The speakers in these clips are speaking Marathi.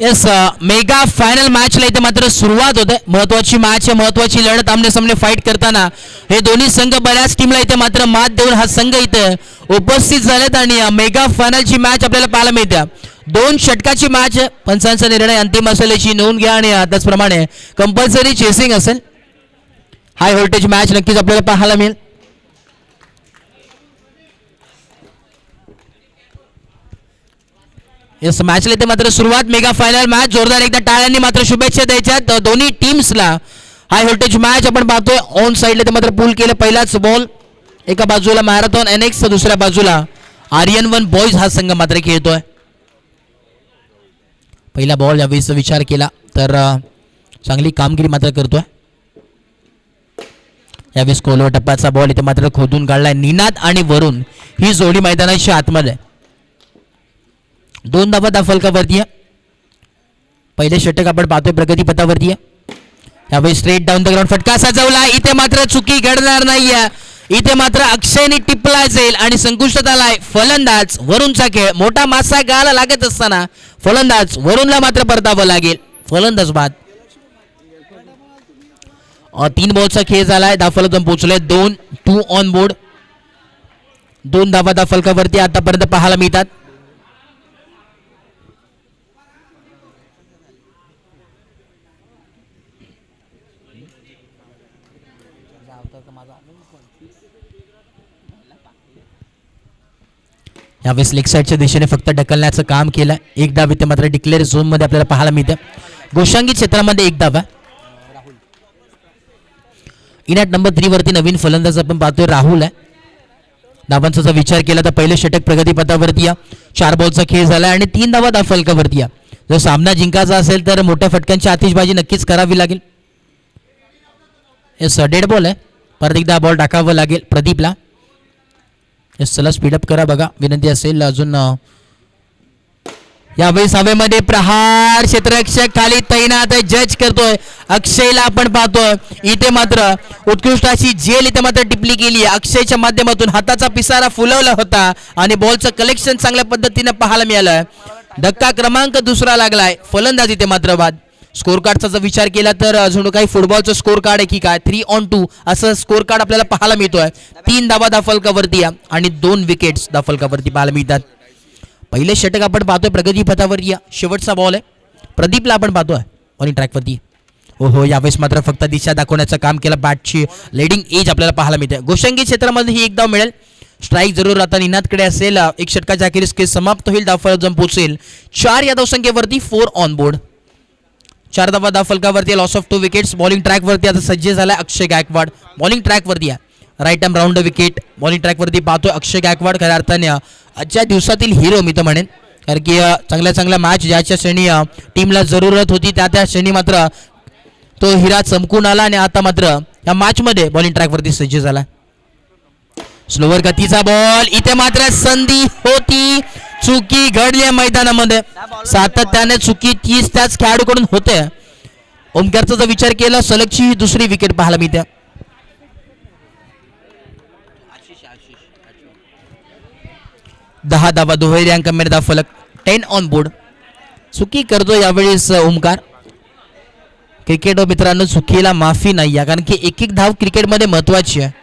येस मेगा फायनल मॅचला इथे मात्र सुरुवात होते. महत्वाची मॅच आहे महत्वाची लढत आमने सामने फाईट करताना. हे दोन्ही संघ बऱ्याच टीमला इथे मात्र मात देऊन हा संघ इथे उपस्थित झालेत आणि मेगा फायनलची मॅच आपल्याला पाहायला मिळते. दोन षटकाची मॅच आहे. पंचांचा निर्णय अंतिम असेल याची नोंद घ्या आणि uh, त्याचप्रमाणे कंपल्सरी चेसिंग असेल. हाय व्होल्टेज मॅच नक्कीच आपल्याला पाहायला मिळेल. येस मॅचला इथे मात्र सुरुवात मेगा फायनल मॅच जोरदार एकदा टाळ्यांनी मात्र शुभेच्छा द्यायच्या. दोन्ही टीम्सला हाय व्होल्टेज मॅच आपण पाहतोय. ऑन साईडला ते मात्र पूल केलं पहिलाच बॉल एका बाजूला मॅरेथॉन एनएक्स दुसऱ्या बाजूला आर्यन वन बॉईज हा संघ मात्र खेळतोय. पहिला बॉल यावेळेस विचार केला तर चांगली कामगिरी मात्र करतोय. यावेळेस कोलवर टप्प्याचा बॉल इथे मात्र खोदून काढलाय. निनाद आणि वरुण ही जोडी मैदानाच्या आतमध्ये. आहे. दोन धावा दा फलकावरती आहे. पहिले षटक आपण पाहतोय प्रगती पथावरती आहे. यावेळी स्ट्रेट डाऊन द ग्राउंड फटका सजवला. इथे मात्र चुकी घडणार नाहीये. इथे मात्र अक्षयने टिपला जाईल आणि संकुष्टात आलाय. फलंदाज वरुणचा खेळ. मोठा मासा गाला लागत असताना फलंदाज वरुणला मात्र परतावं लागेल. फलंदाज बाद. तीन बॉलचा खेळ झालाय. दाफलकदम पोहोचले दोन टू ऑन बोर्ड दोन धावा दाफलकावरती आतापर्यंत पाहायला मिळतात. यावेळेस लेग साईडच्या दिशेने फक्त ढकलण्याचं काम केलं. एक डाव इथे मात्र डिक्लेअर झोनमध्ये आपल्याला पाहायला मिळतं गोशांगी क्षेत्रामध्ये एक डाव आहे. इनॅट नंबर थ्री वरती नवीन फलंदाज आपण पाहतोय राहुल आहे. धावांचा जर विचार केला तर पहिले षटक प्रगतीपथावरती या चार बॉलचा खेळ झाला आणि तीन धावा दा फलकावरती या जर सामना जिंकायचा असेल तर मोठ्या फटक्यांची आतिषबाजी नक्कीच करावी लागेल. येस डेड बॉल आहे. परत एकदा बॉल टाकावं लागेल. प्रदीपला. येस चला स्पीडअप करा बघा. विनंती असेल अजून यावेळी हवेमध्ये प्रहार क्षेत्ररक्षक खाली तैनात आहे. जज करतोय. अक्षयला आपण पाहतोय. इथे मात्र उत्कृष्ट अशी जेल इथे मात्र टिपली गेली अक्षयच्या माध्यमातून हाताचा पिसारा फुलवला होता आणि बॉलचं कलेक्शन चांगल्या पद्धतीने पाहायला मिळालं धक्का क्रमांक दुसरा लागलाय. फलंदाज इथे मात्र बाद स्कोर कार्डचा जर विचार केला तर अजून काही फुटबॉलचं स्कोर कार्ड आहे की काय? थ्री ऑन टू असं स्कोर कार्ड आपल्याला पाहायला मिळतोय. तीन धावा दाफलकावरती आणि दोन विकेट्स दाफलकावरती पाहायला मिळतात. पहिले षटक आपण पाहतोय प्रगती पथावर या. शेवटचा बॉल आहे. प्रदीपला आपण पाहतोय. ऑन ट्रॅकवरती हो हो यावेळेस मात्र फक्त दिशा दाखवण्याचं काम केलं. बॅटची लेडिंग एज आपल्याला पाहायला मिळते. गोशंगी क्षेत्रामध्ये ही एक धाव मिळेल. स्ट्राईक जरूर आता निनादकडे असेल. एक षटकाच्या अखेरीस केस समाप्त होईल. धाव जम पोचेल. चार या धावसंख्येवरती फोर ऑन बोर्ड चार धावा दहा फलकावरती loss of two wickets bowling ट्रॅकवरती आता सज्ज झाला अक्षय गायकवाड. बॉलिंग ट्रॅकवरती आहे. Right and round wicket bowling ट्रॅकवरती पाहतोय अक्षय गायकवाड. खऱ्या अर्थाने आजच्या दिवसातील हिरो मी तर म्हणेन कारण की चांगल्या चांगल्या मॅच ज्याच्या श्रेणी टीमला जरूरत होती त्या त्या श्रेणी मात्र तो हिरा चमकून आला आणि आता मात्र या मॅचमध्ये बॉलिंग ट्रॅकवरती सज्ज झाला स्लोवर गतीचा बॉल इथे मात्र संधी होती. चुकी घडली मैदानामध्ये. सातत्याने चुकी तीच त्याच खेळाडूकडून होते. ओमकारचा जर विचार केला सलगची ही दुसरी विकेट पाहायला मिळते. दहा धावा दुहेरी अंक मेरदा फलक. टेन ऑन बोर्ड चुकी करतो यावेळेस ओमकार. क्रिकेट मित्रांनो चुकीला माफी नाही आहे कारण की एक एक धाव क्रिकेटमध्ये महत्वाची आहे.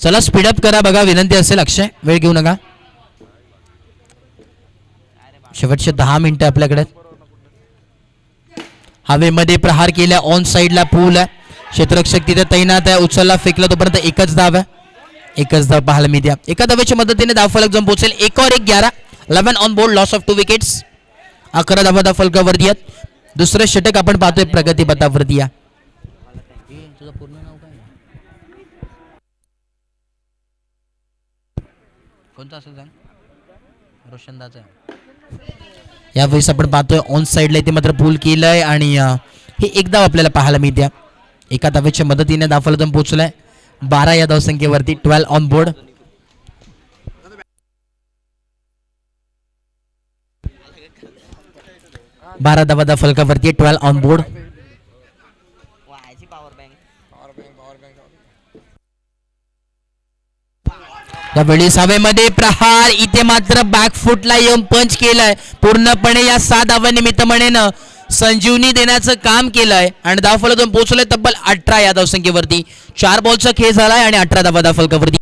चला स्पीडअप करा बघा विनंती असेल अक्षय वेळ घेऊ नका. शेवटचे दहा मिनिटं आपल्याकडे. हवेमध्ये प्रहार केल्या ऑन साईडला पूल आहे. क्षेत्ररक्षक तिथे तैनात आहे उचलला फेकला तोपर्यंत एकच धाव आहे. एकच धाव पाहायला मी द्या एका धावेच्या मदतीने धाव फलक जाऊन पोहोचेल. एक और एक ग्यारा. Eleven on board loss of two wickets अकरा धावा धाव फलकावरती आहेत. दुसरं षटक आपण पाहतोय प्रगती पथावरती या कोणता असेल सांग रोशनदाचा. यावेळेस आपण पाहतोय ऑन साईडला इथे मात्र पूल केलंय आणि हे एक धाव आपल्याला पाहायला मिळते. एका धावेच्या मदतीने दाफलदम पोहोचलाय. बारा या धावसंख्येवरती ट्वेल्व ऑन बोर्ड बारा धावा दा फलकावरती ट्वेल्व ऑन बोर्ड यावेळी सभेमध्ये प्रहार इथे मात्र बॅकफुटला येऊन पंच केलाय. पूर्णपणे या सहा धावानिमित्त म्हणेनं संजीवनी देण्याचं काम केलंय. आणि धावफलकातून पोहोचलंय तब्बल अठरा या धावसंख्येवरती. चार बॉलचा खेळ झालाय आणि अठरा धावा धावफलकावरती.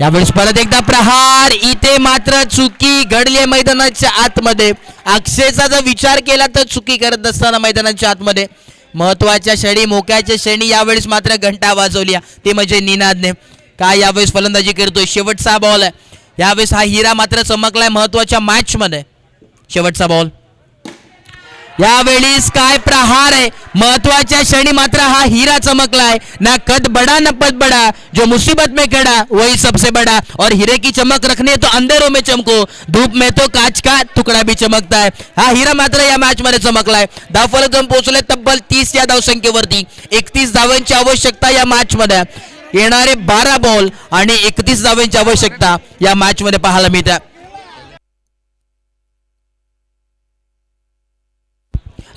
यावेळेस परत एकदा प्रहार. इथे मात्र चुकी घडली मैदानाच्या आतमध्ये. अक्षयचा जर विचार केला तर चुकी करत असताना मैदानाच्या आतमध्ये. महत्त्वाच्या क्षणी मोक्याच्या क्षणी यावेळेस मात्र घंटा वाजवली ते म्हणजे निनादने. काय यावेळेस फलंदाजी करतोय? शेवटचा बॉल आहे. यावेळेस हा हिरा मात्र चमकलाय महत्त्वाच्या मॅच मध्ये. शेवटचा बॉल यावेळीस काय प्रहार आहे? महत्त्वाच्या क्षणी मात्र हा हिरा चमकलाय. ना कद बड़ा ना पद बड़ा. जो मुसीबत में खड़ा वही सबसे बड़ा. और हीरे की चमक रखने तो अंधेरों में चमको. धूप में तो काच का तुकडा भी चमकता है. हा हिरा मात्र या मॅच मध्ये चमकलाय. धाव फलक जाऊन पोहोचले तब्बल तीस या धावसंख्येवरती. एकतीस धावांची आवश्यकता या मॅच मध्ये. येणारे बारा बॉल आणि एकतीस धावांची आवश्यकता या मॅच मध्ये पाहायला मिळतात.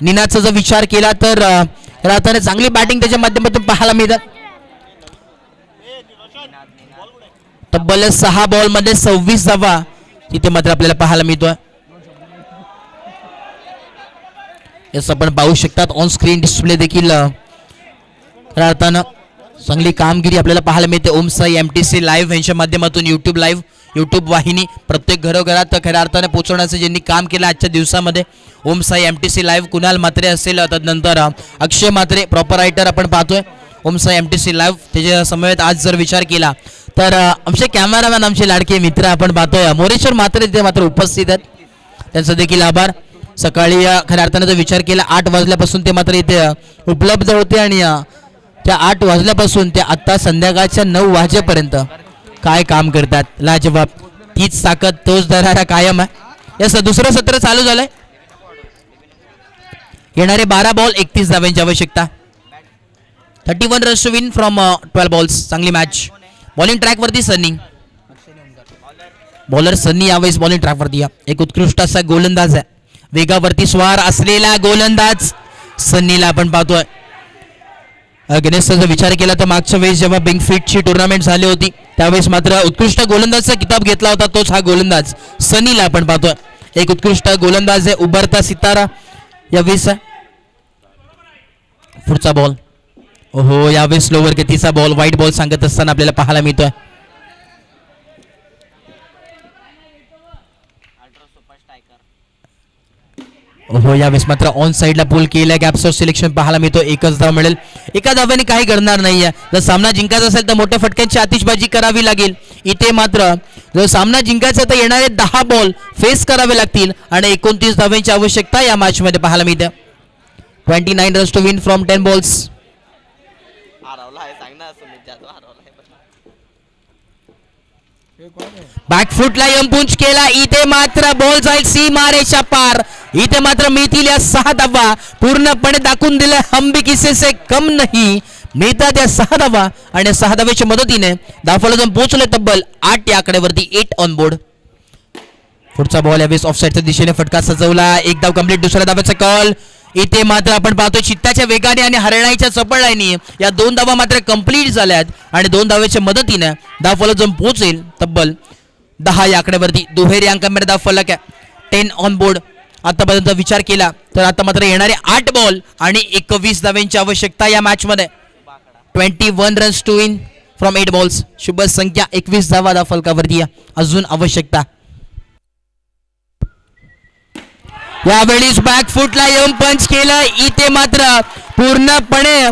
निनादचा जर विचार केला तर राहताना चांगली बॅटिंग त्याच्या माध्यमातून पाहायला मिळतात तब्बल सहा बॉलमध्ये सव्वीस धावा तिथे मात्र आपल्याला पाहायला मिळतोय. यास आपण पाहू शकतात ऑन स्क्रीन डिस्प्ले देखील राहताना चांगली कामगिरी आपल्याला पाहायला मिळते. Om Sai M T C live यांच्या माध्यमातून युट्यूब लाईव्ह यूट्यूब वाहिनी प्रत्येक घरोघरात खऱ्या अर्थाने पोहोचवण्याचं ज्यांनी काम केलं आजच्या दिवसामध्ये Om Sai M T C live Kunal Matre असेल तदनंतर अक्षय मात्रे प्रॉपर रायटर आपण पाहतोय. Om Sai M T C live त्याच्या समवेत आज जर विचार केला तर आमचे कॅमेरामॅन आमचे लाडके मित्र आपण पाहतोय. मोरेश्वर मात्रे तिथे मात्र उपस्थित आहेत. त्यांचा देखील आभार. सकाळी खऱ्या अर्थानं जर विचार केला आठ वाजल्यापासून ते मात्र इथे उपलब्ध होते आणि त्या आठ वाजल्यापासून ते आत्ता संध्याकाळच्या नऊ वाजेपर्यंत काय काम करतात? लाजवाब. तीच ताकद तोच दरारा कायम आहे. या दुसरं सत्र चालू झालंय. येणारे बारा बॉल एकतीस धाव्यांची आवश्यकता. Thirty one runs to win from twelve balls चांगली मॅच बॉलिंग ट्रॅकवरती सनी बॉलर सन्नी यावेळेस बॉलिंग ट्रॅकवरती या. एक उत्कृष्ट असा गोलंदाज आहे. वेगावरती स्वार असलेला गोलंदाज सन्नीला आपण पाहतोय. गणेशचा जर विचार केला तर मागच्या वेळेस जेव्हा बिंगफिटची टुर्नामेंट झाली होती त्यावेळेस मात्र उत्कृष्ट गोलंदाजचा किताब घेतला होता तोच हा गोलंदाज सनीला आपण पाहतोय. एक उत्कृष्ट गोलंदाज आहे उभरता सितारा. यावेळेस पुढचा बॉल ओहो यावेळेस लोवर गतीचा बॉल व्हाईट बॉल सांगत असताना आपल्याला पाहायला मिळतोय. हो यावेळेस मात्र ऑन साईडला पुल केलं गॅप्स ऑफ सिलेक्शन पाहायला मिळतो एकच धाव मिळेल. एका धाव्याने काही घडणार नाहीये. जर सामना जिंकायचा असेल तर मोठ्या फटक्यांची आतिषबाजी करावी लागेल. इथे मात्र जर सामना जिंकायचा तर येणारे दहा बॉल फेस करावे लागतील आणि एकोणतीस धाव्यांची आवश्यकता या मॅच मध्ये पाहायला मिळते. Twenty nine runs to win from ten balls बॅकफुटला यमपुंज केला. इथे मात्र बॉल जाईल. सी मारेच्या पार. इथे मात्र मिळतील या सहा धावा पूर्णपणे दाखवून दिल्या हंबी किसेसे. कम नाही मिळतात या सहा धावा आणि सहा धाव्याच्या मदतीने धावफलक पोहोचले तब्बल आठ या आकड्यावरती एट ऑन बोर्ड पुढचा बॉल यावेळेस ऑफसाईडच्या दिशेने फटका सजवला. एक धाव कंप्लीट दुसऱ्या धाव्याचा कॉल इथे मात्र आपण पाहतो चित्ताच्या वेगाने आणि हरणाईच्या चपळाईने या दोन धावा मात्र कंप्लीट झाल्यात. आणि दोन धाव्याच्या मदतीने धाव फलक जाऊन पोहोचेल तब्बल दहा या आकड्यावरती. दुहेरी अंकामध्ये धाव फलक आहे. टेन ऑन बोर्ड आतापर्यंत विचार केला तर आता मात्र येणारे आठ बॉल आणि एकवीस धाव्यांची आवश्यकता या मॅचमध्ये twenty one runs to win from eight balls शुभ संख्या एकवीस धावा दा फलकावरती आहे. अजून आवश्यकता. यावेळीच बॅक फुटला येऊन पंच केलं. इथे मात्र पूर्णपणे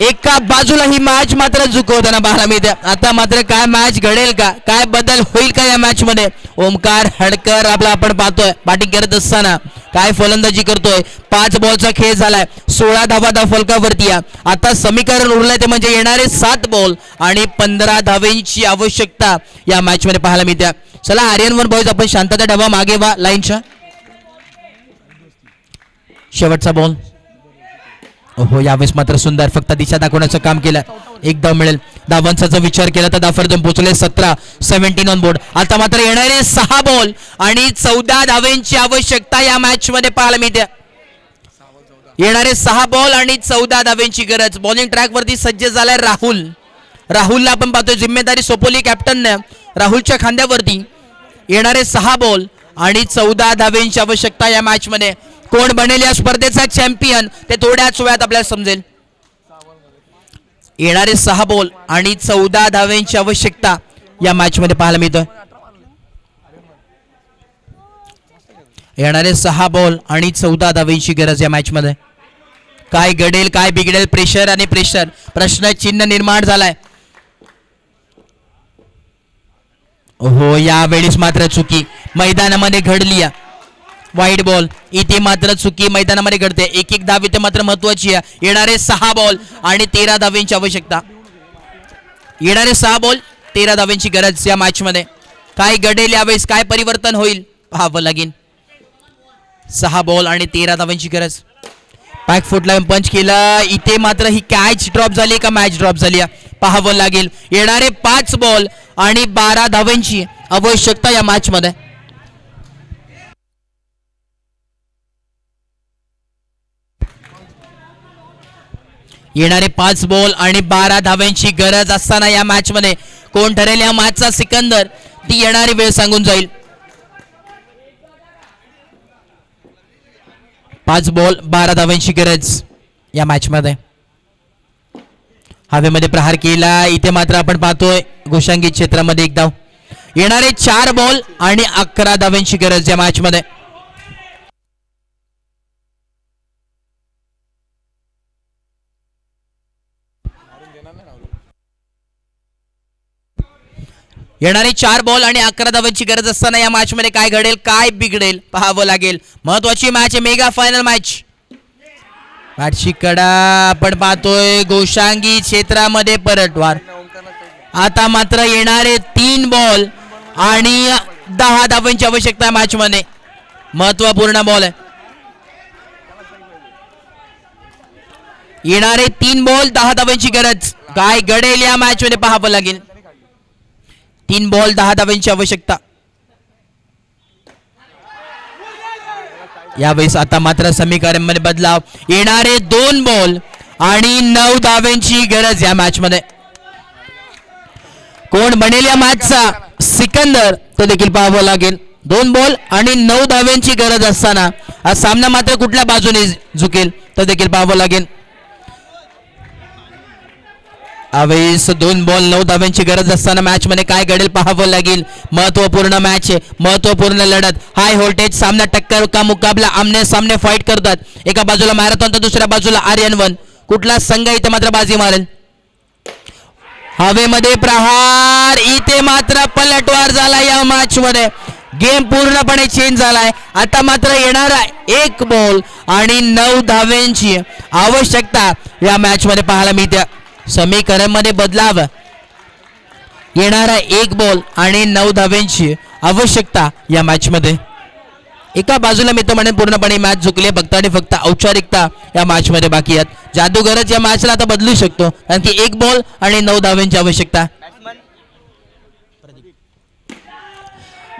एका बाजूला ही मॅच मात्र झुकवताना पाहायला मिळते आता मात्र काय मॅच घडेल का? काय बदल होईल का या मॅच मध्ये? ओमकार हडकर आपला आपण पाहतोय. बॅटिंग करत असताना काय फलंदाजी करतोय? पाच बॉलचा खेळ झालाय. सोळा धावा धाव फलकावरती या. आता समीकरण उरलंय ते म्हणजे येणारे सात बॉल आणि पंधरा धावेंची आवश्यकता या मॅच मध्ये पाहायला मिळते. चला आर्यन वन बॉईज आपण शांतता डबा मागे वा लाईनच्या शेवटचा बॉल हो यावेळेस मात्र सुंदर. फक्त दिशा दाखवण्याचं काम केलं. एक धाव मिळेल. धावांचा विचार केला तर धाफरदम पोहोचले सतरा सेव्हन्टीन ऑन बोर्ड आता मात्र येणारे सहा बॉल आणि चौदा धावेंची आवश्यकता या मॅच मध्ये पाहायला मिळते. येणारे सहा बॉल आणि चौदा धावेंची गरज. बॉलिंग ट्रॅक वरती सज्ज झालाय राहुल. राहुलला आपण पाहतोय जिम्मेदारी सोपोली कॅप्टनने राहुलच्या खांद्यावरती येणारे सहा बॉल आणि चौदा धावेंची आवश्यकता या मॅच मध्ये कोण बनेल या स्पर्धेचा चॅम्पियन? ते थोड्याच वेळात आपल्याला समजेल. येणारे सहा बॉल आणि चौदा धाव्यांची आवश्यकता या मॅच मध्ये पाहायला मिळतं येणारे सहा बॉल आणि चौदा धाव्यांची गरज या मॅच मध्ये काय घडेल काय बिघडेल प्रेशर आणि प्रेशर प्रश्न चिन्ह निर्माण झालाय. हो यावेळेस मात्र चुकी. मैदानामध्ये घडली वाईट बॉल. इथे मात्र चुकी मैदानामध्ये घडते. एक एक धाव इथे मात्र महत्वाची आहे. येणारे सहा बॉल आणि तेरा धावेंची आवश्यकता. येणारे सहा बॉल तेरा धावेंची गरज या मॅच मध्ये काय घडेल यावेळेस काय परिवर्तन होईल? पाहावं लागेल. सहा बॉल आणि तेरा धावांची गरज. पॅक फुटला पंच केला. इथे मात्र ही कॅच ड्रॉप झाली का मॅच ड्रॉप झाली? आहे? पाहावं लागेल. येणारे पाच बॉल आणि बारा धावांची आवश्यकता या मॅच येणारे पाच बॉल आणि बारा धाव्यांची गरज असताना या मॅच मध्ये कोण ठरेल या मॅचचा सिकंदर ती येणारी वेळ सांगून जाईल. पाच बॉल बारा धाव्यांची गरज या मॅच मध्ये. हवेमध्ये प्रहार केला इथे मात्र आपण पाहतोय घोषांगी क्षेत्रामध्ये एक धाव येणारे चार बॉल आणि अकरा धाव्यांची गरज या मॅच येणारे चार बॉल आणि अकरा धावांची गरज असताना या मॅचमध्ये काय घडेल काय बिघडेल पाहावं लागेल. महत्वाची मॅच आहे मेगा फायनल मॅच मॅचची कडा आपण पाहतोय गोशांगी क्षेत्रामध्ये परतवार. आता मात्र येणारे तीन बॉल आणि दहा धावांची आवश्यकता आहे मॅचमध्ये महत्त्वपूर्ण बॉल आहे. येणारे तीन बॉल दहा धावांची गरज. काय घडेल या मॅचमध्ये पाहावं लागेल. तीन बॉल दहा धावांची आवश्यकता. यावेळेस आता मात्र समीकरणमध्ये बदलाव. येणारे दोन बॉल आणि नऊ धाव्यांची गरज या मॅच मध्ये कोण बनेल या मॅचचा सिकंदर. तो देखील पाहावं लागेल. दोन बॉल आणि नऊ धाव्यांची गरज असताना हा सामना मात्र कुठल्या बाजूने झुकेल? तो देखील पाहावं लागेल. यावेळेस दोन बॉल नऊ धाव्यांची गरज असताना मॅच मध्ये काय घडेल पाहावं लागेल. महत्त्वपूर्ण मॅच आहे. महत्त्वपूर्ण लढत. हाय व्होल्टेज सामना टक्कर का मुकाबला आमने सामने फाईट करतात. एका बाजूला मॅरेथॉन तर दुसऱ्या बाजूला आर्यन वन कुठला संघ इथे मात्र बाजी मारेल? हवेमध्ये प्रहार. इथे मात्र पलटवार झाला या मॅच मध्ये. गेम पूर्णपणे चेंज झालाय. आता मात्र येणार एक बॉल आणि नऊ धाव्यांची आवश्यकता या मॅच मध्ये पाहायला मिळते. समीकरणमध्ये बदलाव. येणारा एक बॉल आणि नऊ धाव्यांची आवश्यकता या मॅचमध्ये एका बाजूला मी तर म्हणेन पूर्णपणे मॅच झुकली फक्त आणि फक्त औपचारिकता या मॅचमध्ये बाकी आहेत. जादूगरच या मॅचला आता बदलू शकतो कारण की एक बॉल आणि नऊ धाव्यांची आवश्यकता.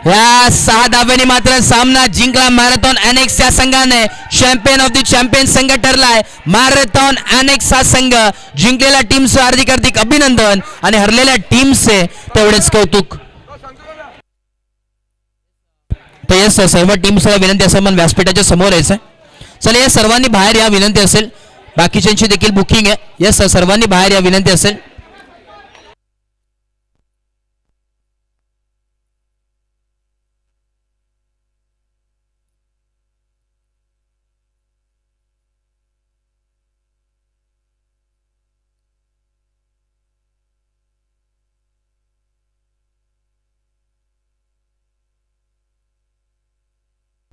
या सहा धाव्यांनी मात्र सामना जिंकला. मॅरेथॉन अनेक्स या संघाने चॅम्पियन ऑफ द चॅम्पियन संघ ठरलाय. मॅरेथॉन अनेक्स हा संघ जिंकलेल्या टीमचं हार्दिक हार्दिक अभिनंदन आणि हरलेल्या टीमचे तेवढेच कौतुक. तर येस सर्व टीम्सला विनंती असेल पण व्यासपीठाच्या समोर यायचं चला या सर्वांनी बाहेर या विनंती असेल. बाकीच्यांची देखील बुकिंग आहे. येस सर्वांनी बाहेर या विनंती असेल.